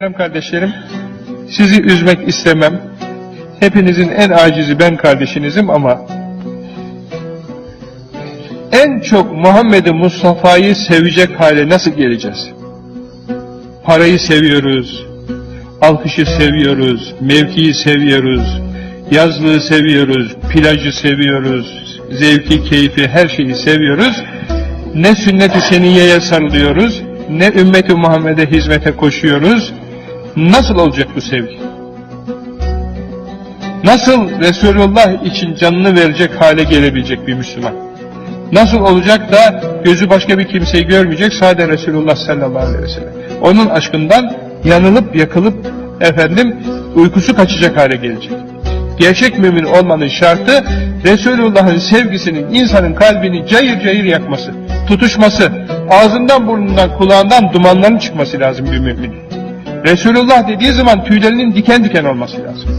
Muhterem kardeşlerim, sizi üzmek istemem. Hepinizin en acizi ben kardeşinizim ama en çok Muhammed-i Mustafa'yı sevecek hale nasıl geleceğiz? Parayı seviyoruz, alkışı seviyoruz, mevkiyi seviyoruz, yazlığı seviyoruz, plajı seviyoruz, zevki, keyfi, her şeyi seviyoruz. Ne sünnet-i seniyeye sarılıyoruz, ne ümmeti Muhammed'e hizmete koşuyoruz. Nasıl olacak bu sevgi? Nasıl Resulullah için canını verecek hale gelebilecek bir Müslüman? Nasıl olacak da gözü başka bir kimseyi görmeyecek sadece Resulullah sallallahu aleyhi ve sellem. Onun aşkından yanılıp yakılıp efendim uykusu kaçacak hale gelecek. Gerçek mümin olmanın şartı Resulullah'ın sevgisinin insanın kalbini cayır cayır yakması, tutuşması, ağzından burnundan kulağından dumanların çıkması lazım bir mümin. Resulullah dediği zaman tüylerinin diken diken olması lazım.